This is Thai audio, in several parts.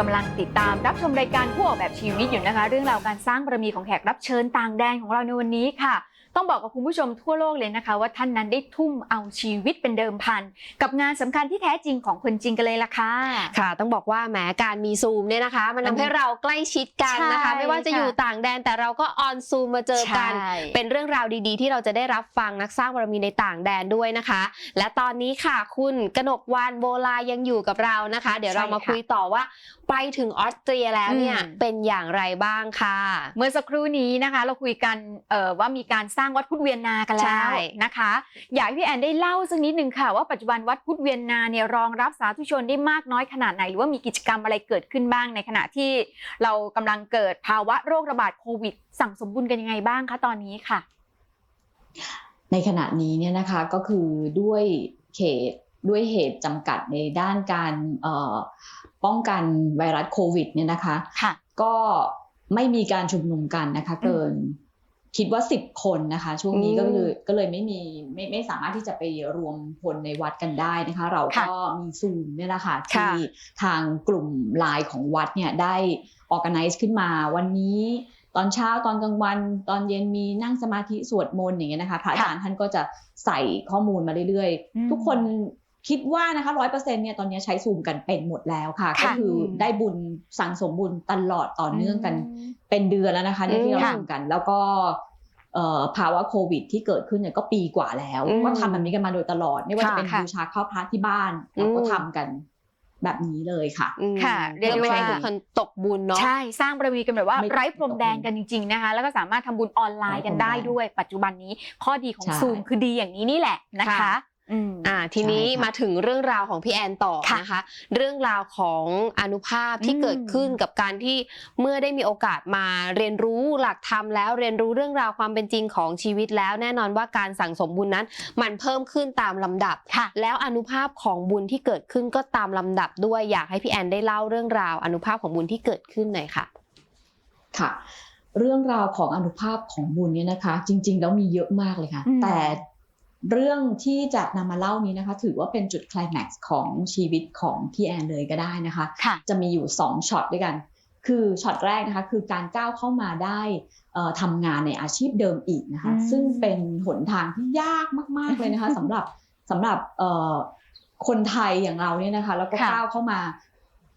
กำลังติดตามรับชมรายการผู้ออกแบบชีวิตอยู่นะคะ เรื่องราวการสร้างบารมีของแขกรับเชิญต่างแดนของเราในวันนี้ค่ะ ต้องบอกกับคุณผู้ชมทั่วโลกเลยนะคะ ว่าท่านนั้นได้ทุ่มเอาชีวิตเป็นเดิมพัน กับงานสำคัญที่แท้จริงของคนจริงกันเลยล่ะค่ะค่ะ ต้องบอกว่าแหมการมีซูมเนี่ยนะคะ มันมันทำให้เราใกล้ชิดกันนะคะใช่ไม่ว่าจะอยู่ค่ะต่างแดนแต่เราก็ออนซูมมาเจอกันใช่เป็นเรื่องราวดีๆ ที่เราจะได้รับฟังนักสร้างบารมีในต่างแดนด้วยนะคะ และตอนนี้ค่ะคุณกนกวานโบลายังอยู่กับเรานะคะ เดี๋ยวเรามาคุยต่อว่าไปถึงออสเตรียแล้วเนี่ยอืมเป็นอย่างไรบ้างค่ะ เมื่อสักครู่นี้นะคะ เราคุยกันเอ่อว่ามีการสร้างวัดพุทธเวียนนากันแล้วใช่นะคะ อยากให้พี่แอนได้เล่าสักนิดหนึ่งค่ะว่าปัจจุบันวัดพุทธเวียนนาเนี่ยรองรับสาธุชนได้มากน้อยขนาดไหน หรือว่ามีกิจกรรมอะไรเกิดขึ้นบ้างในขณะที่เรากำลังเกิดภาวะโรคระบาดโควิด สั่งสมบุญกันยังไงบ้างคะตอนนี้ค่ะ ในขณะนี้เนี่ยนะคะก็คือด้วยเขตด้วยเหตุจำกัดในด้านการเอ่อป้องกันไวรัสโควิดเนี่ยนะคะค่ะก็ไม่มีการชุมนุมกันนะคะเกิน คิดว่าสิบคนนะคะ ช่วงนี้อืมก็เลยก็เลยไม่มีไม่ไม่สามารถที่จะไปรวมพลในวัดกันได้นะคะ เราค่ะก็มีซูมเนี่ยแหละค่ะค่ะที่ทางกลุ่มไลน์ของวัดเนี่ยได้ organize ขึ้นมาวันนี้ตอนเช้าตอนกลางวันตอนเย็นมีนั่งสมาธิสวดมนต์อย่างเงี้ยนะคะพระอาจารย์ท่านก็จะใส่ข้อมูลมาเรื่อยอืมๆทุกคนคิดว่านะคะร้อยเปอร์เซ็นเนี่ยตอนนี้ใช้ซูมกันเป็นหมดแล้วค่ะค่ะก็คือได้บุญสั่งสมบุญตลอดต่อเนื่องกันเป็นเดือนแล้วนะคะเนี่ยที่เราค่ะทำกัน แล้วก็เอ่อ ภาวะโควิด ที่เกิดขึ้นเนี่ยก็ปีกว่าแล้วอืมก็ทำแบบนี้กันมาโดยตลอด ไม่ว่าจะค่ะเป็นค่ะบูชาข้าวพระที่บ้านเราก็อืมทำกันแบบนี้เลยค่ะอืมค่ะเรียกได้เพื่อไม่ให้ว่าทุกคนตกบุญเนาะ ใช่ สร้างบารมีกันแบบว่าไม่ไร้พรมแดนกันจริงๆนะคะ แล้วก็สามารถทำบุญออนไลน์กันได้ด้วย ปัจจุบันนี้ข้อดีของใช่ซูมคือดีอย่างนี้นี่แหละนะคะค่ะ อืมอ่าทีนี้ใช่ค่ะมาถึงเรื่องราวของพี่แอนต่อค่ะนะคะ เรื่องราวของอนุภาพที่อืมเกิดขึ้นกับการที่เมื่อได้มีโอกาสมาเรียนรู้หลักธรรมแล้วเรียนรู้เรื่องราวความเป็นจริงของชีวิตแล้ว แน่นอนว่าการสั่งสมบุญนั้น มันเพิ่มขึ้นตามลำดับค่ะแล้วอนุภาพของบุญที่เกิดขึ้นก็ตามลำดับด้วยอยากให้พี่แอนได้เล่าเรื่องราวอนุภาพของบุญที่เกิดขึ้นหน่อยค่ะ ค่ะ เรื่องราวของอนุภาพของบุญเนี่ยนะคะ จริง ๆ แล้วมีเยอะมากเลยค่ะอืมแต่ เรื่องที่จะนำมาเล่านี้นะคะ ถือว่าเป็นจุดไคลแม็กซ์ของชีวิตของพี่แอนเลยก็ได้นะคะค่ะจะมีอยู่2ช็อตด้วยกัน คือช็อตแรกนะคะคือการก้าวเข้ามาได้เอ่อทำงานในอาชีพเดิมอีกนะคะอืมซึ่งเป็นหนทางที่ยากมาก ๆเลยนะคะสำหรับสำหรับเอ่อคนไทยอย่างเราเนี่ยนะคะ แล้วก็ค่ะก้าวเข้ามา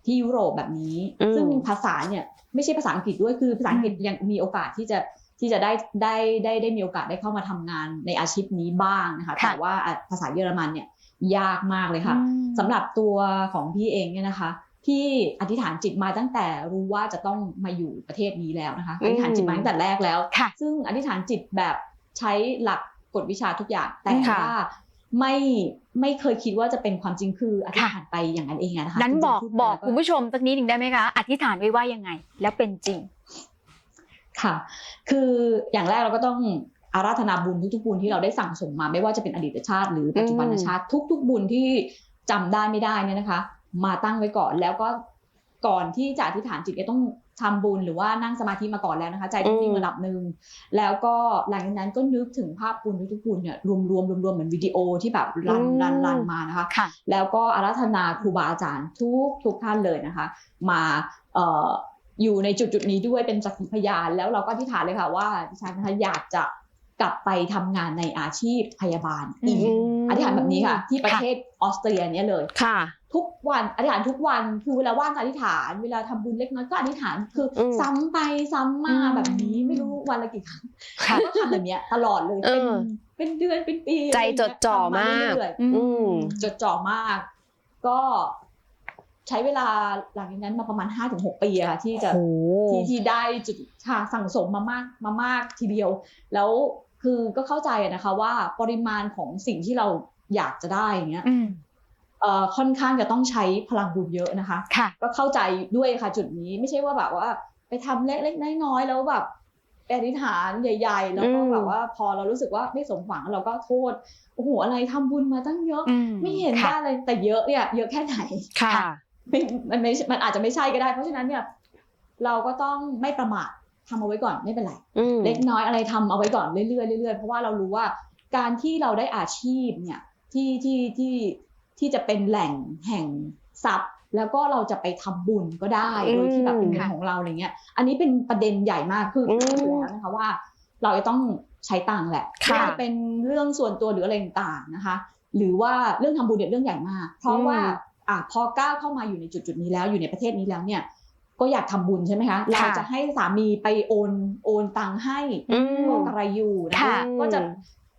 ที่ยุโรปแบบนี้อืมซึ่งภาษาเนี่ยไม่ใช่ภาษาอังกฤษด้วยคือภาษาอังกฤษยังมีโอกาสที่จะ ที่จะได้ได้ได้ได้มีโอกาสได้เข้ามาทำงานในอาชีพนี้บ้างนะคะค่ะแต่ว่าอะภาษาเยอรมันเนี่ยยากมากเลยค่ะอืมสำหรับตัวของพี่เองเนี่ยนะคะพี่อธิษฐานจิตมาตั้งแต่รู้ว่าจะต้องมาอยู่ประเทศนี้แล้วนะคะอือมธิษฐานจิตมาตั้งแต่แรกแล้วค่ะซึ่งอธิษฐานจิตแบบใช้หลักกฎวิชาทุกอย่างแต่ค่ะว่าไม่ไม่เคยคิดว่าจะเป็นความจริงคืออธิษฐานไปอย่างนั้นเองอะนะคะนั้นจริงๆบอกพูดบอกแล้วคุณผู้ชมสักนิดหนึ่งได้ไหมคะอธิษฐานไว้ว่ายังไง แล้วเป็นจริง ค่ะ คืออย่างแรกเราก็ต้องอาราธนาบุญทุกๆบุญที่เราได้สั่งสมมา ไม่ว่าจะเป็นอดีตชาติ หรือปัจจุบันชาติทุก ๆ บุญที่จำได้ไม่ได้เนี่ยนะคะ มาตั้งไว้ก่อนแล้วก็ก่อนที่จะอธิษฐานจิตก็ต้องทำบุญหรือว่านั่งสมาธิมาก่อนแล้วนะคะ ใจต้องนิ่งอืมระดับหนึ่งแล้วก็หลังจากนั้นก็นึกถึงภาพบุญทุกๆบุญเนี่ยรวมๆรวมๆเหมือนวิดีโอที่แบบรันรันรันมานะคะค่ะแล้วก็อาราธนาครูบาอาจารย์ทุกทุกท่านเลยนะคะ มาเอ่ออยู่ในจุดจุดๆนี้ด้วยเป็นสักขีพยาน แล้วเราก็อธิษฐานเลยค่ะว่าดิฉันนะคะอยากจะกลับไปทำงานในอาชีพพยาบาลอีกมอธิษฐานแบบนี้ค่ะ ที่ประเทศออสเตรียเนี่ยเลยค่ะ ทุกวันอธิษฐานทุกวันคือเวลาว่างก็อธิษฐานเวลาทำบุญเล็กน้อยก็อธิษฐานคืออมซ้ำไปซ้ำมาอืมแบบนี้ไม่รู้วันละกี่ครั้งค่ะก็ทำแบบเนี้ยตลอดเลยเอเป็นอเป็นเดือนเป็นปี ใจจดจ่อมากทำเรื่อยๆอืมอืมจดจ่อมาก ก็ ใช้เวลาหลังจากนั้นมาประมาณห้าถึงหกปีอะค่ะที่จะโอ้ที่ที่ได้จุดทางสั่งสมมามากมามากทีเดียว แล้วคือก็เข้าใจอะนะคะว่าปริมาณของสิ่งที่เราอยากจะได้อย่างเงี้ยอืมเอ่อค่อนข้างจะต้องใช้พลังบุญเยอะนะคะค่ะก็เข้าใจด้วยค่ะจุดนี้ไม่ใช่ว่าแบบว่า ไปทำเล็กๆน้อยๆแล้วแบบไปอธิษฐานใหญ่ ๆ แล้วก็อืมแบบว่าพอเรารู้สึกว่าไม่สมหวังเราก็โทษโอ้โหอะไรทำบุญมาตั้งเยอะอืไม่เห็นค่ะได้เลยแต่เยอะเนี่ยเยอะแค่ไหนค่ะ ไม่มันไม่มันอาจจะไม่ใช่ก็ได้ เพราะฉะนั้นเนี่ยเราก็ต้องไม่ประมาททำเอาไว้ก่อนไม่เป็นไรอืมเล็กน้อยอะไรทำเอาไว้ก่อนเรื่อยๆเรื่อยๆเพราะว่าเรารู้ว่าการที่เราได้อาชีพเนี่ยที่ที่ที่ที่จะเป็นแหล่งแห่งทรัพย์แล้วก็เราจะไปทำบุญก็ได้อืมโดยที่แบบเป็นเงินค่ะของเราอะไรเงี้ย อันนี้เป็นประเด็นใหญ่มากคืออืมรู้อยู่แล้วนะคะว่า เราจะต้องใช้ตังค์แหละค่ะไม่ว่าจะเป็นเรื่องส่วนตัวหรืออะไรต่างๆนะคะ หรือว่าเรื่องทำบุญเนี่ยเรื่องใหญ่มาก เพราะว่า อะพอก้าวเข้ามาอยู่ในจุดๆนี้แล้วอยู่ในประเทศนี้แล้วเนี่ยก็อยากทำบุญใช่ไหมคะ เราจะให้สามีไปโอนโอนตังค์ให้อืมพวกอะไรอยู่นะค่ะคะก็จะ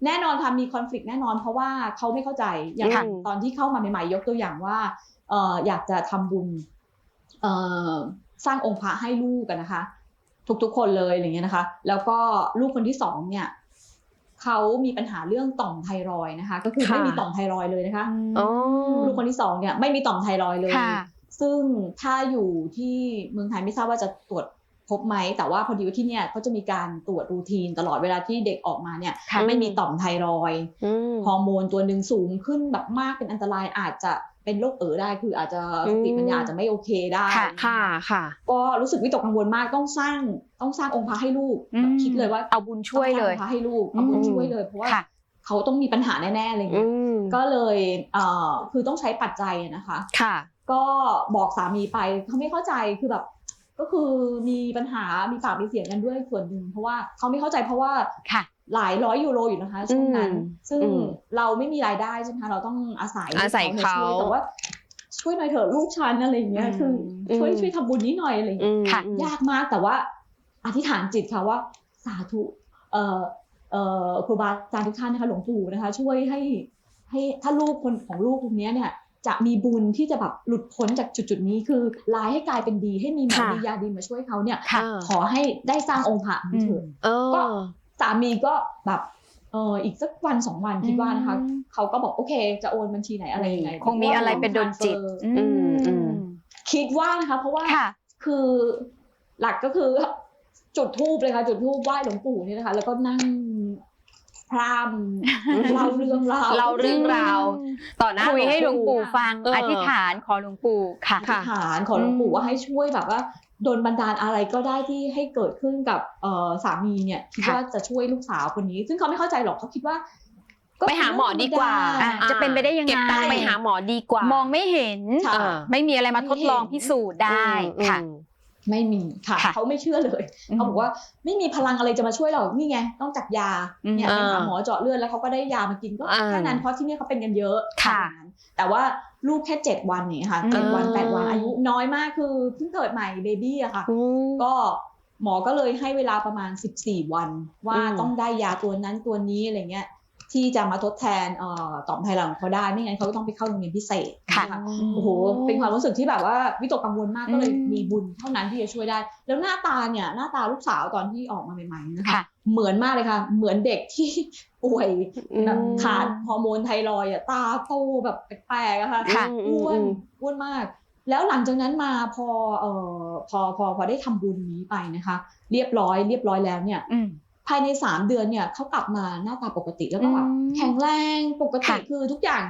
แน่นอนค่ะมีคอน FLICT แน่นอน เพราะว่าเขาไม่เข้าใจอย่างค่ะตอนที่เข้ามาใหม่ๆยกตัวอย่างว่าเอ่ออยากจะทำบุญเอ่อสร้างองค์พระให้ลูกกันนะคะ ทุกๆคนเลยอย่างเงี้ยนะคะ แล้วก็ลูกคนที่สองเนี่ย เขามีปัญหาเรื่องต่อมไทรอยด์นะคะ ก็คือค่ะไม่มีต่อมไทรอยด์เลยนะคะอ๋อลูกคนที่สองเนี่ยไม่มีต่อมไทรอยด์เลยค่ะซึ่งถ้าอยู่ที่เมืองไทยไม่ทราบว่าจะตรวจพบไหมแต่ว่าพอดีว่าที่เนี่ยเขาจะมีการตรวจรูทีนตลอดเวลาที่เด็กออกมาเนี่ยค่ะไม่มีต่อมไทรอยด์อืมฮอร์โมนตัวหนึ่งสูงขึ้นแบบมากเป็นอันตรายอาจจะ เป็นโรคเอ๋อได้คืออาจจะอืสมติปัญญาอาจจะไม่โอเคได้ค่ะค่ะค่ะ ก็รู้สึกวิตกกังวลมากต้องสร้างต้องสร้างองค์พระให้ลูกอืมแบบคิดเลยว่าเอาบุญช่วยเลยต้องสร้างองค์พระให้ลูกเอาบุญอืมช่วยเลยเพราะว่าค่ะเขาต้องมีปัญหาแน่ๆอะไรอย่างอืเงี้ยมก็เลยเอ่อคือต้องใช้ปัจจัยอะนะคะ ค่ะ ก็บอกสามีไปเขาไม่เข้าใจคือแบบ ก็คือมีปัญหา มีปากมีเสียงกันด้วยส่วนหนึ่งเพราะว่าเขาไม่เข้าใจเพราะว่าค่ะ หลายร้อยยูโรอยู่นะคะช่วงนั้นอืมซึ่งอืมเราไม่มีรายได้ใช่ไหมคะเราต้องอาศัยอาศัยเขาช่วยแต่ว่าช่วยหน่อยเถอะลูกฉันอะไรอย่างเงี้ยอืมคือช่วยอืมช่วยทำบุญนี้หน่อยอะไรอย่างอืเงี้ยมค่ะยากมากแต่ว่าอธิษฐานจิตค่ะว่าสาธุเอ่อเอ่อครูบาอาจารย์ทุกท่านนะคะหลวงปู่นะคะ ช่วยให้ให้ถ้าลูกคนของลูกคนเนี้ยเนี่ย จะมีบุญที่จะแบบหลุดพ้นจากจุดจุดๆนี้คือร้ายให้กลายเป็นดีให้มีหมอค่ะดียาดีมาช่วยเขาเนี่ยค่ะขอให้ได้สร้างองค์พระนี้เถิดเออก็สามีก็แบบเอออีกสักวันสองวันคิดว่านะคะอืมเขาก็บอกโอเค จะโอนบัญชีไหนอะไรยังไงคงมีอะไรเป็นโดนจิตอืมอืมคิดว่านะคะ เพราะว่าค่ะคือหลักก็คือจุดทูบเลยค่ะ จุดทูบไหว้หลวงปู่นี่นะคะ แล้วก็นั่ง พรำเล่าเรื่องราวเล่าเรื่องราวต่อหน้าคุยให้หลวงปู่ฟังเออออธิษฐานขอหลวงปู่ค่ะอธิษฐานขอหลวงปู่ว่าให้ช่วยแบบว่าโดนบันดาลอะไรก็ได้ที่ให้เกิดขึ้นกับเอ่อสามีเนี่ยคิดค่ะว่าจะช่วยลูกสาวคนนี้ ซึ่งเขาไม่เข้าใจหรอกเขาคิดว่าก็ไปหาหมอดีกว่าอะจะเป็นไปได้ยังไงเก็บตังค์ไปหาหมอดีกว่า มองไม่เห็นค่ะอ่าไม่มีอะไรมาทดลองพิสูจน์ได้ค่ะอืม ไม่มีค่ะค่ะเขาไม่เชื่อเลยอืม เขาบอกว่าไม่มีพลังอะไรจะมาช่วยเรานี่ไงต้องจากยาอืมเนี่ยไปหาอ่าหมอเจาะเลือดแล้วเขาก็ได้ยามากินก็อ่าแค่นั้นเพราะที่เนี่ยเขาเป็นกันเยอะค่ะแต่ว่าลูกแค่เจ็ดวันเนี่ยค่ะอืมเจ็ดวันแปดวันอายุน้อยมากคือเพิ่งเกิดใหม่เบบี้อะค่ะอืมก็หมอก็เลยให้เวลาประมาณ 14 วัน ว่าอืม ต้องได้ยาตัวนั้นตัวนี้อะไรเงี้ย ที่จะมาทดแทนเอ่อต่อมไทรอยด์ของเขาได้ไม่งั้นเขาก็ต้องไปเข้าโรงเรียนพิเศษค่ะนโอ้โหเป็นความรู้สึกที่แบบว่าวิตกกังวลมากก็เลยอืมมีบุญเท่านั้นที่จะช่วยได้ แล้วหน้าตาเนี่ยหน้าตาลูกสาวตอนที่ออกมาใหม่ๆนะคะค่ะเหมือนมากเลยค่ะ เหมือนเด็กที่ป่วยอืมแบบขาดฮอร์โมนไทรอยด์อะตาโตแบบแปลกๆอะค่ะค่ะอ้วนอ้วนมาก แล้วหลังจากนั้นมาพอเอ่อพอพอพอได้ทำบุญนี้ไปนะคะ เรียบร้อยเรียบร้อยแล้วเนี่ยอืม ภายในสามเดือนเนี่ยเขากลับมาหน้าตาปกติแล้วก็แบบอืมแข็งแรงปกติค่ะคือทุกอย่าง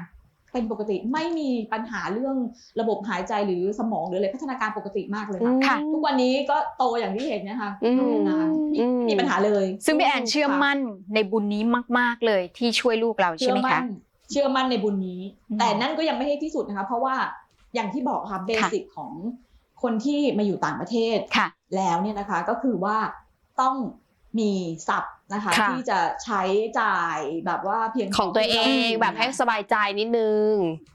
เป็นปกติไม่มีปัญหาเรื่องระบบหายใจหรือสมองหรืออะไรพัฒนาการปกติมากเลยค่ะค่ะทุกวันนี้ก็โตอย่างที่เห็นนะคะอืมพัฒนาไม่อืมมีปัญหาเลย ซึ่งพี่แอนเชื่อมั่นในบุญนี้มาก ๆเลยที่ช่วยลูกเราเชื่ใช่อไหมมั่คะนเชื่อมั่นในบุญนี้อืมแต่นั่นก็ยังไม่ให้ที่สุดนะคะ เพราะว่าอย่างที่บอกค่ะเบสิกของคนที่มาอยู่ต่างประเทศค่ะแล้วเนี่ยนะคะ ก็คือว่าต้อง มีศัพท์นะคะค่ะที่จะใช้จ่ายแบบว่าเพียงพของตัวเองแบบให้สบายใจนิดนึง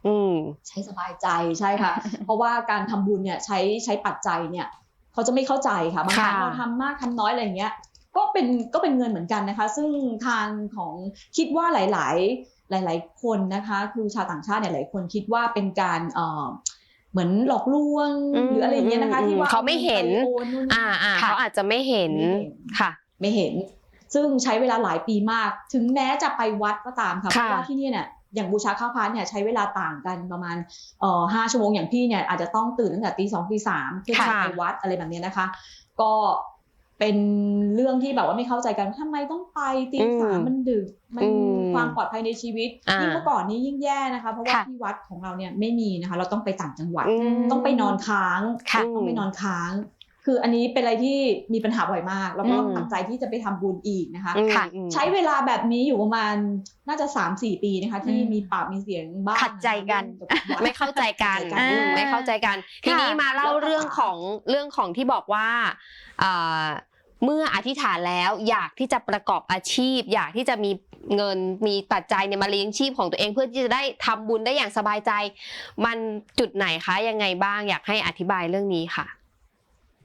อืมใช้สบายใจใช่ค่ะ เพราะว่าการทำบุญเนี่ยใช้ใช้ปัจจัยเนี่ยเขาจะไม่เข้าใจค่ะบางครั้งค่ะเราทำมากทำน้อยอะไรอย่างเงี้ย ก็เป็นก็เป็นเงินเหมือนกันนะคะ ซึ่งทางของคิดว่าหลาย ๆ หลาย ๆ คนนะคะคือชาวต่างชาติเนี่ยหลายคนคิดว่าเป็นการเอ่อเหมือนหลอกลวงอืมหรืออะไรอย่างเงี้ยนะคะอืมที่ว่าเขาไม่เห็นอางิไปโอนนู่นนี่อ่าอ่าค่ะเขาอาจจะไม่เห็นไม่เห็นค่ะ ไม่เห็น ซึ่งใช้เวลาหลายปีมาก ถึงแม้จะไปวัดก็ตามค่ะเพค่ะราะว่าที่นี่เนี่ยอย่างบูชาข้าวพระเนี่ยใช้เวลาต่างกันประมาณเอ่อห้าชั่วโมงอย่างพี่เนี่ยอาจจะต้องตื่นตั้งแต่ตีสองตีสามเพื่อจะค่ะไปวัดอะไรแบบเนี้ยนะคะ ก็เป็นเรื่องที่แบบว่าไม่เข้าใจกันทำไมต้องไปตีสามมันดึกมันอืมความปลอดภัยในชีวิตอ่ายิ่ยิ่งเมื่อก่อนนี้ยิ่งแย่นะคะ เพราะว่าค่ะที่วัดของเราเนี่ยไม่มีนะคะ เราต้องไปต่างจังหวัดอืมต้องไปนอนค้างค่ะต้องไปนอนค้าง คืออันนี้เป็นอะไรที่มีปัญหาบ่อยมาก แล้วก็อืมตั้งใจที่จะไปทำบุญอีกนะคะอืมค่ะอืมใช้เวลาแบบนี้อยู่ประมาณน่าจะสามสี่ปีนะคะที่อืมมีปากมีเสียงบ้างขัดใจกันเรื่องเกี่ยวกับวัดไม่เข้าใจกันอ่าอืมไม่เข้าใจกัน ทีนี้มาเล่าแล้วก็เรื่องของเรื่องของที่บอกว่าอ่าเมื่ออธิษฐานแล้วอยากที่จะประกอบอาชีพ อยากที่จะมีเงินมีปัจจัยเนี่ยมาเลี้ยงชีพของตัวเองเพื่อที่จะได้ทำบุญได้อย่างสบายใจ มันจุดไหนคะยังไงบ้างอยากให้อธิบายเรื่องนี้ค่ะ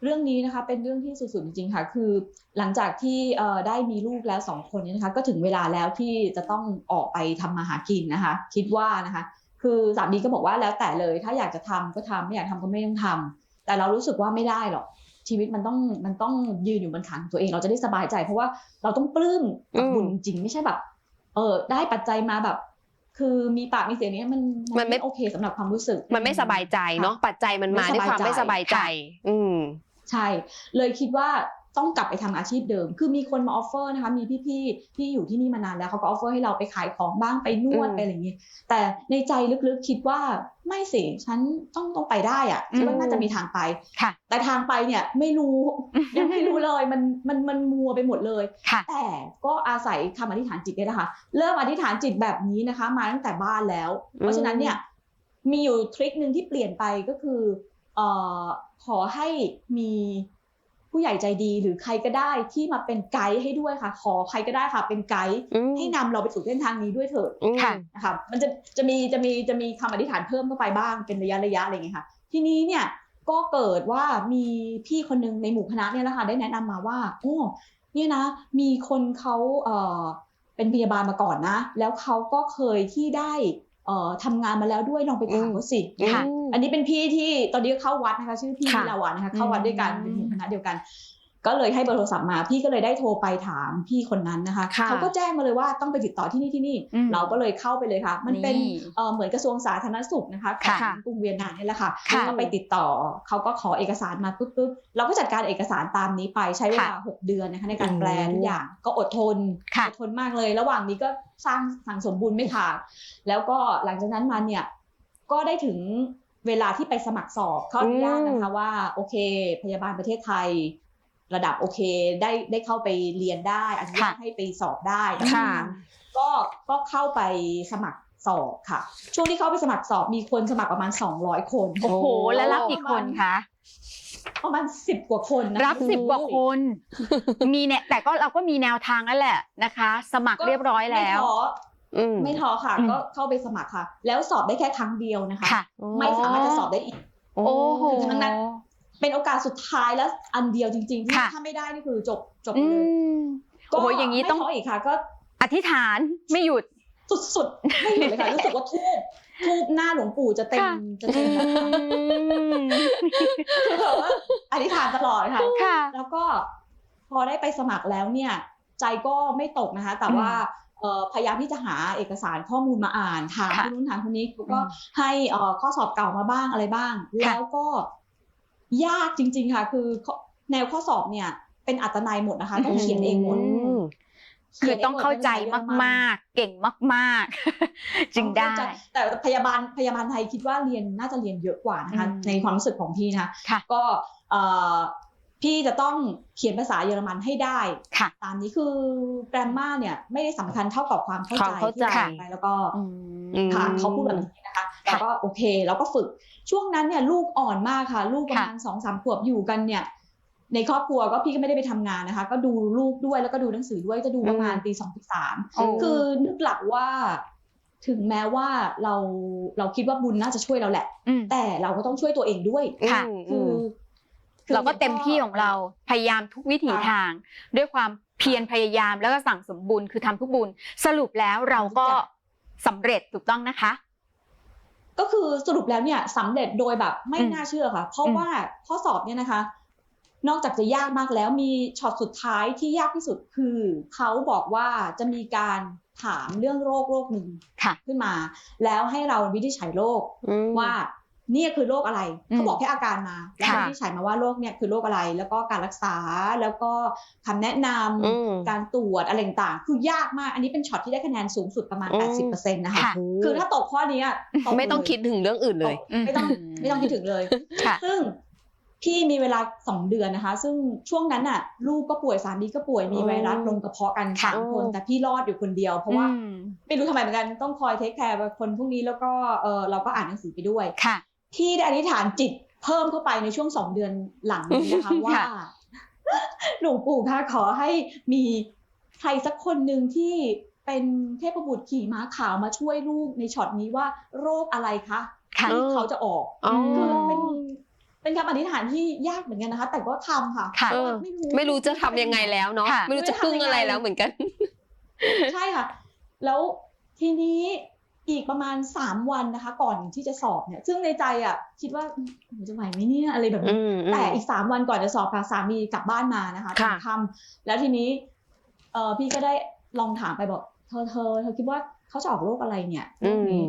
เรื่องนี้นะคะเป็นเรื่องที่สุดๆจริงๆค่ะ คือหลังจากที่เอ่อได้มีลูกแล้วสองคนเนี่ยนะคะ ก็ถึงเวลาแล้วที่จะต้องออกไปทำมาหากินนะคะ คิดว่านะคะ คือสามีก็บอกว่าแล้วแต่เลย ถ้าอยากจะทำก็ทำไม่อยากทำก็ไม่ต้องทำแต่เรารู้สึกว่าไม่ได้หรอกชีวิตมันต้องมันต้องยืนอยู่บนขาของตัวเอง เราจะได้สบายใจ เพราะว่าเราต้องปลื้มกับอืมบุญจริงๆไม่ใช่แบบ เออได้ปัจจัยมาแบบคือมีปากมีเสียงเนี้ยมันมันไม่โอเคสำหรับความรู้สึก มันไม่สบายใจเนาะปัจจัยมันมาไม่ด้วยความสบายใจไม่สบายใจ อืม ใช่ เลยคิดว่าต้องกลับไปทำอาชีพเดิม คือมีคนมาออฟเฟอร์นะคะ มีพี่ๆที่อยู่ที่นี่มานานแล้วเขาก็ออฟเฟอร์ให้เราไปขายของบ้างไปนวดอืมไปอะไรอย่างนี้ แต่ในใจลึกๆคิดว่าไม่สิ ฉันต้องต้องไปได้อะคิดว่าอืมน่าจะมีทางไปค่ะแต่ทางไปเนี่ยไม่รู้ยังไม่รู้เลยมันมันมันมัวไปหมดเลยค่ะแต่ก็อาศัยคำอธิษฐานจิตเนี่ยนะคะ เริ่มอธิษฐานจิตแบบนี้นะคะ มาตั้งแต่บ้านแล้ว เพราะฉะนั้นเนี่ยมีอยู่ทริคหนึ่งที่เปลี่ยนไปก็คือเอ่อ ขอให้มีผู้ใหญ่ใจดีหรือใครก็ได้ที่มาเป็นไกด์ให้ด้วยค่ะ ขอใครก็ได้ค่ะ เป็นไกด์อืมให้นำเราไปสู่เส้นทางนี้ด้วยเถิดอืมค่ะนะคะมันจะจะมีจะมีจะมีคำอธิษฐานเพิ่มเข้าไปบ้างเป็นระยะระยะอะไรอย่างเงี้ยค่ะ ทีนี้เนี่ยก็เกิดว่ามีพี่คนหนึงในหมู่คณะเนี่ยแหละค่ะได้แนะนำมาว่าโอ้เนี่ยนะ มีคนเขาเอ่อเป็นพยาบาลมาก่อนนะ แล้วเขาก็เคยที่ได้เอ่อ ทำงานมาแล้วด้วยลองไปถามเขาสิค่ะอันนี้เป็นพี่ที่ตอนนี้เข้าวัดนะคะชื่อพี่ค่ะลาวันนะคะเข้าวัดด้วยกันอืมเป็นหมู่คณะเดียวกัน ก็เลยให้เบอร์โทรศัพท์มาพี่ก็เลยได้โทรไปถามพี่คนนั้นนะคะค่ะเขาก็แจ้งมาเลยว่าต้องไปติดต่อที่นี่ที่นี่อืมเราก็เลยเข้าไปเลยค่ะ มันเป็นนี่เอ่อเหมือนกระทรวงสาธารณสุขนะคะขค่ะองกรุงเวียนนานี่แหละค่ะค่ะก็ไปติดต่อเขาก็ขอเอกสารมาปุ๊บปุ๊บเราก็จัดการเอกสารตามนี้ไปใช้เวลาค่ะหกเดือนนะคะในการแปลอืมทุกอย่างก็อดทนค่ะอดทนมากเลย ระหว่างนี้ก็สร้างสั่งสมบุญไม่ขาดแล้วก็หลังจากนั้นมาเนี่ยก็ได้ถึงเวลาที่ไปสมัครสอบเขาอนุญาตนะคะว่าโอเค พยาบาลประเทศไทย ระดับโอเคได้ได้เข้าไปเรียนได้อนุญาตค่ะให้ไปสอบได้ค่ะก็ก็เข้าไปสมัครสอบค่ะ ช่วงที่เข้าไปสมัครสอบมีคนสมัครประมาณ 200 คน โอ้โห แล้วรับกี่คนคะประมาณสิบกว่าคนนะรับสิบกว่าคน มีเนี่ยแต่ก็เราก็มีแนวทางแล้วแหละนะคะ สมัครเรียบร้อยแล้วไม่ท้ออืมไม่ท้อค่ะอืมก็เข้าไปสมัครค่ะ แล้วสอบได้แค่ครั้งเดียวนะคะค่ะไม่สามารถจะสอบได้อีกโอ้โอ้โหคือทั้งนั้น เป็นโอกาสสุดท้ายและอันเดียวจริงๆที่ค่ะ ถ้าไม่ได้นี่คือจบจบอืเลยมโอ้โหอย่างนี้นี้ต้องไม่ท้ออีกค่ะ ก็อธิษฐานไม่หยุด สุดๆไม่หยุดเลยค่ะรู้สึกว่าทูบทูบหน้าหลวงปู่จะเต็มค่ะ จะเต็มแล้วค่ะคือแบบว่าอธิษฐานตลอดค่ะ ค่ะ แล้วก็พอได้ไปสมัครแล้วเนี่ย ใจก็ไม่ตกนะคะ แต่ว่าเอ่อพยายามที่จะหาเอกสารข้อมูลมาอ่านถามค่ะคนนู้นถามคนนี้ก็อืมให้เอ่อข้อสอบเก่ามาบ้างอะไรบ้าง ค่ะ แล้วก็ ยากจริง ๆ ค่ะ คือข้อแนวข้อสอบเนี่ย เป็นอัตนัยหมดนะคะ ต้องเขียนเองหมดอืมคือต้องเข้าใจมากๆ เก่งมากๆ จึงได้เข้าใจแต่พยาบาลพยาบาลไทยคิดว่าเรียนน่าจะเรียนเยอะกว่านะคะอืมในความรู้สึกของพี่นะคะค่ะก็เอ่อพี่จะต้องเขียนภาษาเยอรมันให้ได้ค่ะตามนี้คือแกรมมาเนี่ยไม่ได้สำคัญเท่ากับความเข้าควาใจมเข้าใจที่อ่านไปแล้วก็อือืมค่ะเขาพูดแบบนี้นะคะ แต่ก็โอเคเราก็ฝึกช่วงนั้นเนี่ยลูกอ่อนมากค่ะ ลูกประมาณสองสามขวบอยู่กันเนี่ย ในครอบครัวก็พี่ก็ไม่ได้ไปทำงานนะคะ ก็ดูลูกด้วยแล้วก็ดูหนังสือด้วยจะดูประมาณอืมตีสองตีสามโอ้คือนึกหลักว่าถึงแม้ว่าเราเราคิดว่าบุญน่าจะช่วยเราแหละอืมแต่เราก็ต้องช่วยตัวเองด้วยค่ะอืมคือคือเราก็เต็มที่ของเราพยายามทุกวิถีค่ะทาง ด้วยความเพียรพยายามแล้วก็สั่งสมบุญคือทำทุกบุญ สรุปแล้วเราก็สำเร็จถูกต้องนะคะ ก็คือสรุปแล้วเนี่ยสำเร็จโดยแบบไม่อืมน่าเชื่อค่ะ เพราะอืมว่าข้อสอบเนี่ยนะคะ นอกจากจะยากมากแล้วมีช็อตสุดท้ายที่ยากที่สุดคือเขาบอกว่าจะมีการถามเรื่องโรคโรคหนึ่งค่ะขึ้นมา แล้วให้เราวินิจฉัยโรคอืมว่าเนี่ยคือโรคอะไรอืมเขาบอกแค่อาการมาแล้วค่ะวินิจฉัยมาว่าโรคเนี่ยคือโรคอะไร แล้วก็การรักษาแล้วก็คำแนะนำอืมการตรวจอะไรต่างๆคือยากมากอันนี้เป็นช็อตที่ได้คะแนนสูงสุดประมาณอืม80%นะคะค่ะคือถ้าตกข้อนี้ะตกไม่ต้องเลยคิดถึงเรื่องอื่นเลย ไม่ต้องอืมไม่ต้องคิดถึงเลยค่ะซึ่งพี่มีเวลาสองเดือนนะคะ ซึ่งช่วงนั้นน่ะ ลูกก็ป่วยสามีก็ป่วยมีไวรัสลงกระเพาะกันสามคนแต่พี่รอดอยู่คนเดียว เพราะว่าอืมไม่รู้ทำไมเหมือนกันต้องคอยเทคแคร์คนพวกนี้แล้วก็เออเราก็อ่านหนังสือไปด้วย ค่ะพี่ได้อธิษฐานจิตเพิ่มเข้าไปในช่วงสองเดือนหลังนี้นะคะว่าหลวงปู่คะขอให้มีใครสักคนหนึ่งที่เป็นเทพบุตรขี่ม้าขาวมาช่วยลูกในช็อตนี้ว่าโรคอะไรคะค่ะที่เขาจะออกอ๋อคือเป็นเป็นคำอธิษฐานที่ยากเหมือนกันนะคะ แต่ก็ทำค่ะค่ะเออไม่รู้ไม่รู้จะทำยังไงแล้วเนาะค่ะไม่รู้จะพึ่งอะไรแล้วเหมือนกัน ใช่ค่ะ แล้วทีนี้ อีกประมาณสามวันนะคะ ก่อนที่จะสอบเนี่ย ซึ่งในใจอะคิดว่าหนูจะไหวไหมเนี่ยอะไรแบบนี้อืมอืมแต่อีกสามวันก่อนจะสอบค่ะสามีกลับบ้านมานะคะค่ะตอนค่ำแล้วทีนี้เออพี่ก็ได้ลองถามไปบอก เธอเธอเธอคิดว่าเขาจะออกโรคอะไรเนี่ยโรอืคมนี้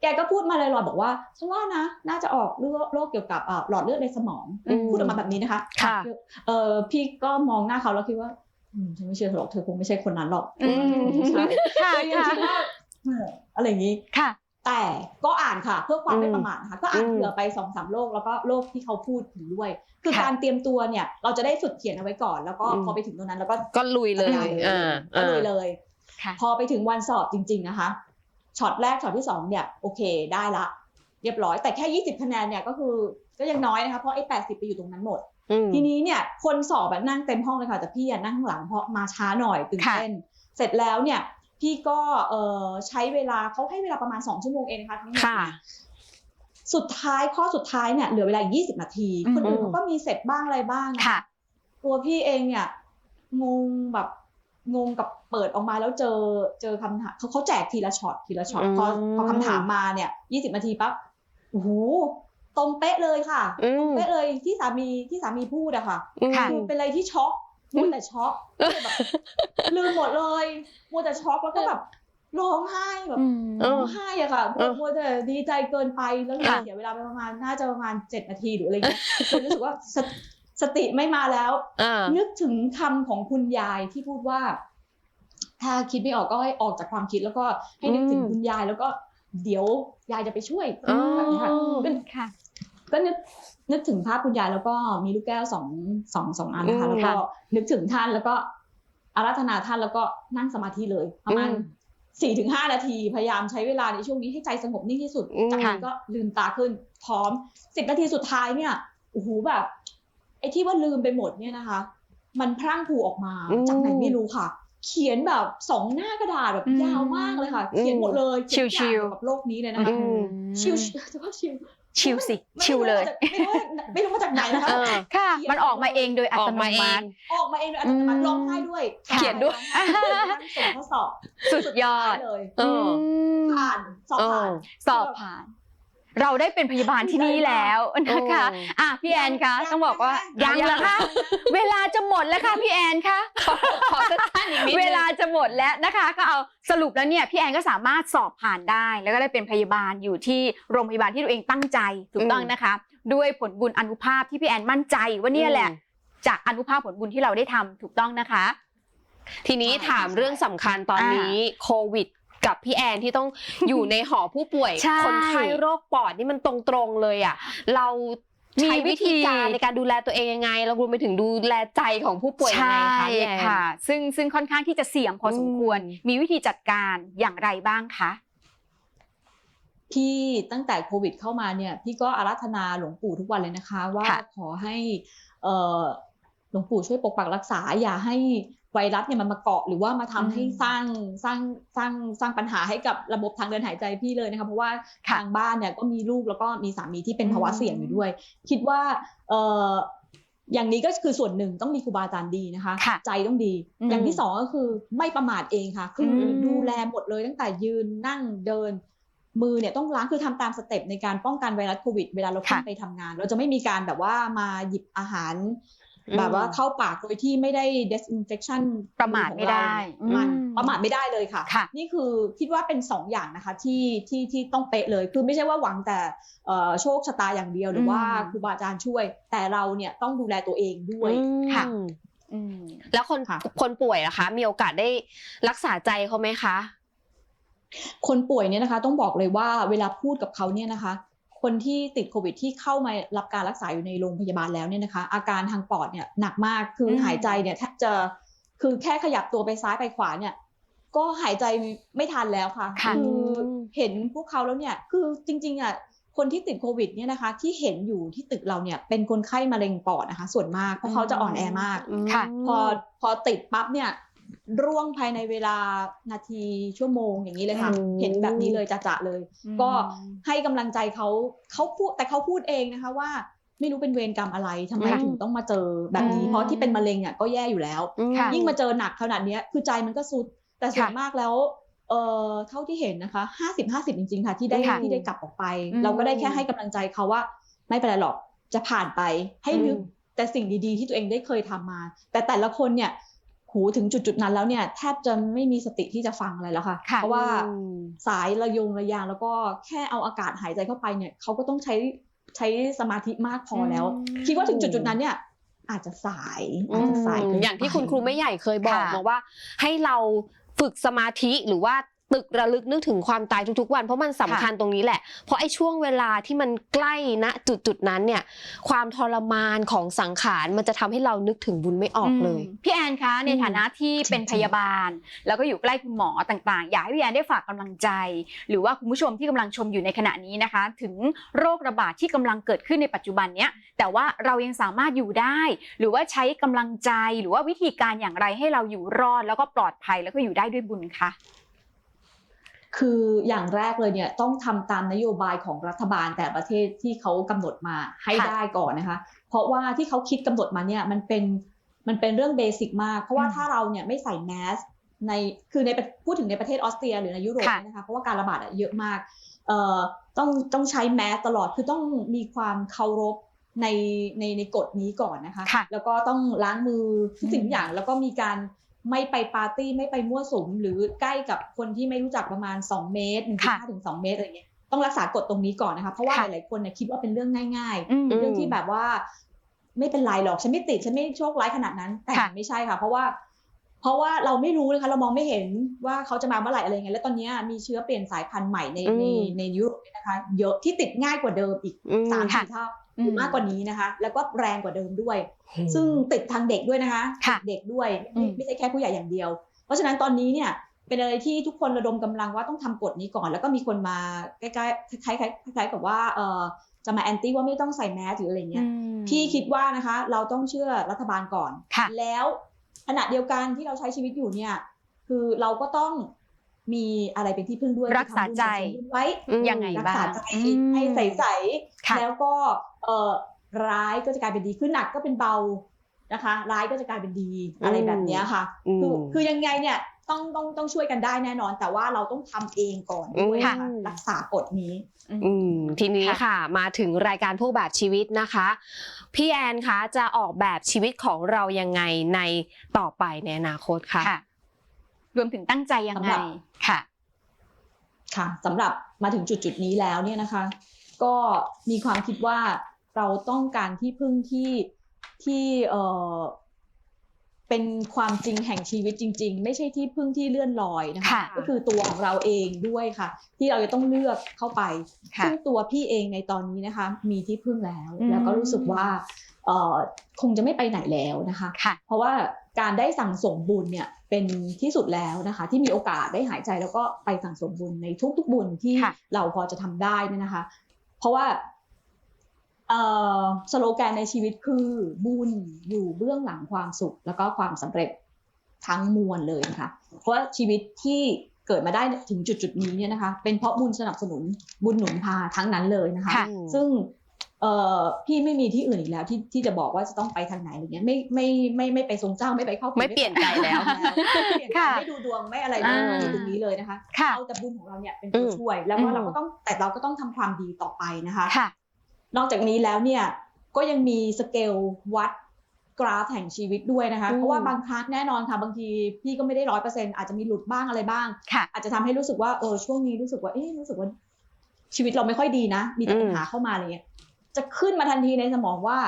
แกก็พูดมาลอยๆบอกว่าฉันว่านะ น่าจะออกโรคโรคเกี่ยวกับเอ่อหลอดเลือดในสมองอืมพูดออกมาแบบนี้นะคะค่ะเออพี่ก็มองหน้าเขาแล้วคิดว่าอืมฉันไม่เชื่อเธอหรอกเธอคงไม่ใช่คนนั้นหรอกอืมใช่ค่ะคือยังค่ะคิดว่าเอออะไรอย่างนี้ค่ะ แต่ก็อ่านค่ะเพื่อความไม่อืมประมาทนะคะก็อ่านอืมเผื่อไปสองสามโรคแล้วก็โรคที่เขาพูดถึงด้วย คือค่ะการเตรียมตัวเนี่ย เราจะได้ฝึกเขียนเอาไว้ก่อน แล้วก็พอไปถึงตรงนั้นแล้วก็ก็ลุยเลยจัดการอ่าก็ลุยเลยค่ะพอไปถึงวันสอบจริง ๆนะคะช็อตแรกช็อตที่สองเนี่ยโอเคได้ละ เรียบร้อยแต่แค่20คะแนนเนี่ยก็คือก็ยังน้อยนะคะเพราะไอ้80ไปอยู่ตรงนั้นหมดอืมทีนี้เนี่ยคนสอบแบบนั่งเต็มห้องเลยค่ะแต่พี่อะนั่งข้างหลังเพราะมาช้าหน่อยตื่นเต้น เสร็จแล้วเนี่ย พี่ก็เอ่อใช้เวลาเขาให้เวลาประมาณ2ชั่วโมงเองนะคะทั้งหมดค่ะ สุดท้ายข้อสุดท้ายเนี่ยเหลือเวลาอีก20 นาทีอืมคนอื่นเขาก็มีเสร็จบ้างอะไรบ้างนค่ะ ตัวพี่เองเนี่ยงงแบบงงกับเปิดออกมาแล้วเจอเจอคำถามเขาเขาแจกทีละช็อตทีละช็อตพออืมพอคำถามมาเนี่ย20นาทีปั๊บโอ้โหตรงเป๊ะเลยค่ะอืมเป๊ะเลยที่สามีที่สามีพูดอะค่ะค่ะคือเป็นอะไรที่ช็อก มัวแต่ช็อกก็เลยแบบลืมหมดเลยมัวแต่ช็อกแล้วก็แบบร้องไห้แบบอืมเอร้อองไห้อะค่ะเออมัวแต่ดีใจเกินไปแล้วค่ะเสียเวลาไปประมาณน่าจะประมาณเจ็ดนาทีหรืออะไรเงี้ยคือรู้สึกว่าสติสติไม่มาแล้วอ่านึกถึงคำของคุณยายที่พูดว่า ถ้าคิดไม่ออกก็ให้ออกจากความคิดแล้วก็ให้นึกถึงอืมคุณยายแล้วก็เดี๋ยวยายจะไปช่วยอ๋อแบบนี้ค่ะเป็นค่ะ ก็นึกนึกถึงภาพคุณยายแล้วก็มีลูกแก้วสองสองสองอันนะคะอืมแล้วก็นึกถึงท่านแล้วก็อาราธนาท่านแล้วก็นั่งสมาธิเลยประมาณอืมสี่ถึงห้านาทีพยายามใช้เวลาในช่วงนี้ให้ใจสงบนิ่งที่สุดอืมจากนั้นก็ลืมตาขึ้น พร้อมสิบนาทีสุดท้ายเนี่ยโอ้โหแบบไอ้ที่ว่าลืมไปหมดเนี่ยนะคะ มันพรั่งพรูออกมาอืมจากไหนไม่รู้ค่ะ เขียนแบบสองหน้ากระดาษแบบอืมยาวมากเลยค่ะอืมเขียนหมดเลยเขียนทุกอย่างชิวๆเกี่ยวกับโลกนี้เลยนะคะอืมชิวจะว่าชิว ชิวสิ ไม่ชิวเลยไม่รู้มาจากไม่รู้มาจากไหนนะคะ เออค่ะ มันออกมาเองโดยอัออตกโนมาเอมัง ติ ออกมาเองโดยอัตโนมัติอืมร้องไห้ด้วยเขียนด้วยนั่งส่งข้อสอบสุดยอดสุท้ายเลยเออมผ่านสอบผ่านสอบผ่าน เราได้เป็นพยาบาลที่นี่แล้วนะคะโอ้อะพี่แอนคะยังต้องบอกว่ายัยังงเหรอคะเวลาจะหมดแล้วค่ะพี่แอนคะขอสั้นๆอีกนิดนึงเวลาจะหมดแล้วนะคะ ก็เอาสรุปแล้วเนี่ยพี่แอนก็สามารถสอบผ่านได้ แล้วก็ได้เป็นพยาบาลอยู่ที่โรงพยาบาลที่ตัวเองตั้งใจถูกต้องนะคะ ด้วยผลบุญอนุภาพที่พี่แอนมั่นใจว่าเนี่ยแหละ จากอนุภาพผลบุญที่เราได้ทำถูกต้องนะคะทีนี้ใช่ถามเรื่องสำคัญตอนนี้โควิด กับพี่แอนที่ต้องอยู่ในหอผู้ป่วย ใช่ คนไข้โรคปอดนี่มันตรงๆเลยอะเราใช้วิธีการในการดูแลตัวเองยังไง เรารวมไปถึงดูแลใจของผู้ป่วยยังไงคะพี่แอนค่ะ ซึ่งซึ่งค่อนข้างที่จะเสี่ยงพอสมควร อืม มีวิธีจัดการอย่างไรบ้างคะ พี่ตั้งแต่โควิดเข้ามาเนี่ยพี่ก็อาราธนาหลวงปู่ทุกวันเลยนะคะ ว่าค่ะ ขอให้เอ่อหลวงปู่ช่วยปกปักรักษาอย่าให้ ไวรัสเนี่ยมันมาเกาะหรือว่ามาทำให้สร้างสร้างสร้างสร้างปัญหาให้กับระบบทางเดินหายใจพี่เลยนะคะเพราะว่าค่ะทางบ้านเนี่ยก็มีลูกแล้วก็มีสามีที่เป็นอืมภาวะเสี่ยงอยู่ด้วย คิดว่าเอ่ออย่างนี้ก็คือส่วนหนึ่งต้องมีครูบาอาจารย์ดีนะคะค่ะใจต้องดีอืมอย่างที่สองก็คือไม่ประมาทเองค่ะ คืออมดูแลหมดเลยตั้งแต่ยืนนั่งเดิน มือเนี่ยต้องล้างคือทำตามสเต็ปในการป้องกันไวรัสโควิด เวลาเราขึ้นค่ะไปทำงาน เราจะไม่มีการแบบว่ามาหยิบอาหารอืม แบบว่าเข้าปากโดยที่ไม่ได้ disinfection ประมาทไม่ได้ของเราอืมประมาทไม่ได้เลยค่ะค่ะ นี่คือคิดว่าเป็นสองอย่างนะคะที่ที่ที่ต้องเป๊ะเลย คือไม่ใช่ว่าหวังแต่เอ่อโชคชะตาอย่างเดียวหรือว่าอืมครูบาอาจารย์ช่วย แต่เราเนี่ยต้องดูแลตัวเองด้วยอืมค่ะอืมแล้วคนค่ะคนป่วยนะคะ มีโอกาสได้รักษาใจเขาไหมคะ คนป่วยเนี่ยนะคะ ต้องบอกเลยว่าเวลาพูดกับเขาเนี่ยนะคะ คนที่ติดโควิดที่เข้ามารับการรักษาอยู่ในโรงพยาบาลแล้วเนี่ยนะคะ อาการทางปอดเนี่ยหนักมากคืออมหายใจเนี่ยแทบจะคือแค่ขยับตัวไปซ้ายไปขวาเนี่ย ก็หายใจไม่ทันแล้วค่ะค่ะอเห็นพวกเขาแล้วเนี่ยคือจริงๆอะคนที่ติดโควิดเนี่ยนะคะ ที่เห็นอยู่ที่ตึกเราเนี่ยเป็นคนไข้มะเร็งปอดนะคะ ส่วนมากเพราะเขาจะอ่อนแอมากค่ะพอพอติดปั๊บเนี่ย ร่วงภายในเวลานาทีชั่วโมงอย่างนี้เลยค่ะอืมเห็นแบบนี้เลยจะๆเลย ก็ให้กำลังใจเขาเขาพูดแต่เขาพูดเองนะคะว่า ไม่รู้เป็นเวรกรรมอะไรทำไมค่ะถึงต้องมาเจอแบบนี้อืมเพราะที่เป็นมะเร็งอะก็แย่อยู่แล้วค่ะยิ่งมาเจอหนักขนาดเนี้ยคือใจมันก็สุดแต่ส่วนค่ะมากแล้วเอ่อเท่าที่เห็นนะคะห้าสิบห้าสิบจริง ๆ ค่ะ ที่ได้ค่ะที่ได้กลับออกไปอืมเราก็ได้แค่ให้กำลังใจเขาว่า ไม่เป็นไรหรอกจะผ่านไปให้นึกอืมแต่สิ่งดีๆ ที่ตัวเองได้เคยทำมา แต่แต่ละคนเนี่ย หูถึงจุดๆนั้นแล้วเนี่ยแทบจะไม่มีสติที่จะฟังอะไรแล้วค่ะค่ะเพราะว่าอืมสายระยงระยางแล้วก็แค่เอาอากาศหายใจเข้าไปเนี่ยเขาก็ต้องใช้ใช้สมาธิมากพอแล้ว คิดว่าถึงจุดๆนั้นเนี่ยอาจจะสายอาจจะสายเกินไปอย่างที่คุณครูไม่ใหญ่เคยบอกค่ะมาว่าให้เราฝึกสมาธิหรือว่า ตึกระลึกนึกถึงความตายทุกๆวัน เพราะมันสำคัญตรงนี้แหละ เพราะไอ้ช่วงเวลาที่มันใกล้ณจุดจุดๆนั้นเนี่ย ความทรมานของสังขารมันจะทำให้เรานึกถึงบุญไม่ออกเลย พี่แอนคะในฐานะที่เป็นพยาบาล แล้วก็อยู่ใกล้คุณหมอต่างๆ อยากให้พี่แอนได้ฝากกำลังใจ หรือว่าคุณผู้ชมที่กำลังชมอยู่ในขณะนี้นะคะ ถึงโรคระบาดที่กำลังเกิดขึ้นในปัจจุบันเนี้ยแต่ว่าเรายังสามารถอยู่ได้ หรือว่าใช้กำลังใจหรือว่าวิธีการอย่างไรให้เราอยู่รอดแล้วก็ปลอดภัยแล้วก็อยู่ได้ด้วยบุญคะ คืออย่างแรกเลยเนี่ยต้องทำตามนโยบายของรัฐบาลแต่ประเทศที่เขากำหนดมาให้ค่ะได้ก่อนนะคะ เพราะว่าที่เขาคิดกำหนดมาเนี่ยมันเป็นมันเป็นเรื่องเบสิกมาก เพราะว่าอืมถ้าเราเนี่ยไม่ใส่แมสในคือในประพูดถึงในประเทศออสเตรียหรือในยุโรปค่ะนะคะเพราะว่าการระบาดอะเยอะมากเอ่อต้องต้องใช้แมสตลอดคือต้องมีความเคารพในในในกฎนี้ก่อนนะคะค่ะแล้วก็ต้องล้างมือทุกสิ่งทุกอย่างแล้วก็มีการ ไม่ไปปาร์ตี้ไม่ไปมั่วสุม หรือใกล้กับคนที่ไม่รู้จักประมาณ 2 เมตรค่ะ1.5ถึง2เมตรอะไรเงี้ยต้องรักษากฎตรงนี้ก่อนนะคะเพราะว่าหค่ะลายๆคนเนี่ยคิดว่าเป็นเรื่องง่ายอืมๆเป็นเรื่องที่แบบว่า ไม่เป็นไรหรอกฉันไม่ติดฉันไม่โชคร้ายขนาดนั้น แต่ค่ะไม่ใช่ค่ะ เพราะว่า เพราะว่าเราไม่รู้นะคะเรามองไม่เห็นว่าเขาจะมาเมื่อไหร่อะไรเงี้ยแล้วตอนเนี้ยมีเชื้อเปลี่ยนสายพันธุ์ใหม่ในอืมในในยุโรปเนี่ยนะคะ เยอะที่ติดง่ายกว่าเดิมอีกอืมสามค่ะสี่เท่าหรือ มากกว่านี้นะคะ แล้วก็แรงกว่าเดิมด้วย ซึ่งติดทางเด็กด้วยนะคะค่ะติดเด็กด้วยอืไม่มไม่ใช่แค่ผู้ใหญ่อย่างเดียว เพราะฉะนั้นตอนนี้เนี่ยเป็นอะไรที่ทุกคนระดมกำลังว่าต้องทำกฎนี้ก่อน แล้วก็มีคนมาใกล้ๆคล้ายๆคล้ายๆกับว่าเออจะมาแอนตี้ว่าไม่ต้องใส่แมสหรืออะไรเงี้ยอืมพี่คิดว่านะคะ เราต้องเชื่อรัฐบาลก่อนค่ะแล้วขณะเดียวกันที่เราใช้ชีวิตอยู่เนี่ย คือเราก็ต้อง มีอะไรเป็นที่พึ่งด้วยรักษาใจทำบุญไว้อืมยังไงรักบ้าษางใจอืมให้ใสค่ะๆแล้วก็เอ่อร้ายก็จะกลายเป็นดีคือหนักก็เป็นเบานะคะ ร้ายก็จะกลายเป็นดีอะไรแบบเนี้ยค่ะอืมคือคือยังไงเนี่ยต้องต้องต้องช่วยกันได้แน่นอน แต่ว่าเราต้องทำเองก่อนด้วยนะคะอืมรักษากฎนี้อืมทีนี้ค่ะค่ะ มาถึงรายการพวกแบบชีวิตนะคะ พี่แอนคะจะออกแบบชีวิตของเรายังไงในต่อไปในอนาคตค่ะค่ะ รวมถึงตั้งใจยังไงสำหรับค่ะ ค่ะสำหรับมาถึงจุดจุดๆนี้แล้วเนี่ยนะคะ ก็มีความคิดว่าเราต้องการที่พึ่งที่ที่เออเป็นความจริงแห่งชีวิตจริง ๆ ไม่ใช่ที่พึ่งที่เลื่อนลอยนะคะค่ะก็คือตัวของเราเองด้วยค่ะ ที่เราจะต้องเลือกเข้าไปค่ะซึ่งตัวพี่เองในตอนนี้นะคะ มีที่พึ่งแล้วอืมแล้วก็รู้สึกว่าเออ คงจะไม่ไปไหนแล้วนะคะค่ะเพราะว่าการได้สั่งสมบุญเนี่ยเป็นที่สุดแล้วนะคะ ที่มีโอกาสได้หายใจแล้วก็ไปสั่งสมบุญในทุกๆบุญที่ค่ะเราพอจะทำได้เนี่ยนะคะ เพราะว่าเอ่อสโลแกนในชีวิตคือบุญอยู่เบื้องหลังความสุข แล้วก็ความสำเร็จทั้งมวลเลยนะคะเพราะว่าชีวิตที่เกิดมาได้ถึงจุดจุดๆนี้เนี่ยนะคะ เป็นเพราะบุญสนับสนุนบุญหนุนพาทั้งนั้นเลยนะคะค่ะซึ่ง เอ่อพี่ไม่มีที่อื่นอีกแล้วที่ที่จะบอกว่าจะต้องไปทางไหนอะไรเงี้ยไม่ไม่ไม่ไม่ไปทรงเจ้าไม่ไปเข้าไม่เปลี่ยนใจแล้วไม่เปลี่ยนใจค่ะไม่ดูดวงไม่อะไรเลยอ่าอยู่ตรงนี้เลยนะคะค่ะเอาแต่บุญของเราเนี่ยเป็นตัวอืมช่วย แล้วก็อืมเราก็ต้องแต่เราก็ต้องทำความดีต่อไปนะคะค่ะนอกจากนี้แล้วเนี่ยก็ยังมีสเกลวัดกราฟแห่งชีวิตด้วยนะคะอืมเพราะว่าบางครั้งแน่นอนค่ะบางทีพี่ก็ไม่ได้ร้อยเปอร์เซ็นอาจจะมีหลุดบ้างอะไรบ้างค่ะอาจจะทำให้รู้สึกว่าเออช่วงนี้รู้สึกว่าเอ๊ะรู้สึกว่าชีวิตเราไม่ค่อยดีนะ มีแต่อืมปัญหาเข้ามาอะไรเงี้ย จะขึ้นมาทันทีในสมองว่า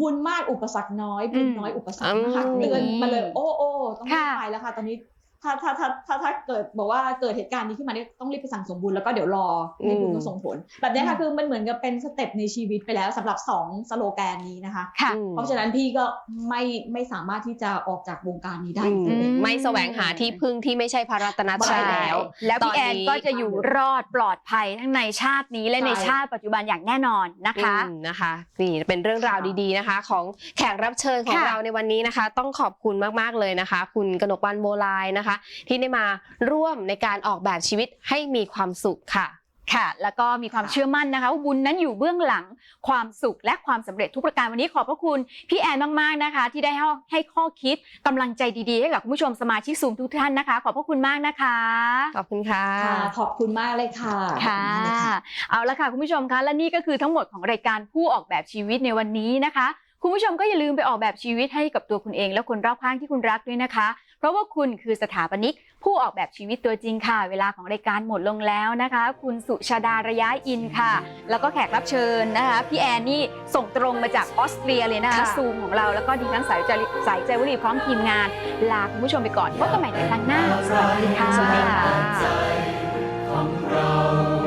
บุญมากอุปสรรคน้อยบุญน้อยอุปสรรคนะคะอืมเตือนมาเลยโอ้โอ้ต้องรีบค่ะไปแล้วค่ะ ตอนนี้ ถ้าถ้าถ้าถ้าถ้าเกิดบอกว่าเกิดเหตุการณ์นี้ขึ้นมาเนี่ยต้องรีบไปสั่งสมบุญแล้วก็เดี๋ยวรอให้บุญมันส่งผล แบบนี้ค่ะคือมันเหมือนกับเป็นสเต็ปในชีวิตไปแล้วสำหรับสองสโลแกนนี้นะคะค่ะอืมเพราะฉะนั้นพี่ก็ไม่ไม่สามารถที่จะออกจากวงการนี้ได้อืมเลยไม่แสวงหาที่พึ่งที่ไม่ใช่พระรัตนตรัยใช่แล้ว แล้วตอพี่นแอนนี้ก็จะอยู่รอดปลอดภัยทั้งในชาตินี้และในใช่ชาติปัจจุบันอย่างแน่นอนนะคะอืมนะคะนี่เป็นเรื่องราวดีๆนะคะ ของแขกรับเชิญของค่ะเราในวันนี้นะคะ ต้องขอบคุณมากๆเลยนะคะ คุณกนกวันโบลายนะคะที่ได้มาร่วมในการออกแบบชีวิตให้มีความสุขค่ะค่ะ แล้วก็มีความเชื่อมั่นนะคะว่าบุญนั้นอยู่เบื้องหลังความสุขและความสำเร็จทุกประการวันนี้ขอบพระคุณพี่แอนมากๆนะคะ ที่ได้ให้ให้ข้อคิดกำลังใจดีๆให้กับคุณผู้ชมสมาชิกซูมทุกท่านนะคะ ขอบพระคุณมากนะคะ ขอบคุณค่ะค่ะขอบคุณมากเลยค่ะค่ะขอบณมากเลยค่ะเอาละค่ะคุณผู้ชมคะและนี่ก็คือทั้งหมดของรายการผู้ออกแบบชีวิตในวันนี้นะคะ คุณผู้ชมก็อย่าลืมไปออกแบบชีวิตให้กับตัวคุณเอง และคนรอบข้างที่คุณรักด้วยนะคะ เพราะว่าคุณคือสถาปนิก ผู้ออกแบบชีวิตตัวจริงค่ะ เวลาของรายการหมดลงแล้วนะคะ คุณสุชาดาระยะอินค่ะ แล้วก็แขกรับเชิญนะคะ พี่แอนนี่ส่งตรงมาจากออสเตรียเลยนะคะค่ะซูมของเราแล้วก็ดีทั้งสายใจสายใจวลีพร้อมทีมงาน ลาคุณผู้ชมไปก่อนพบกันใหม่ในครั้งหน้าสวัสดีค่ะสวัสดีค่ะ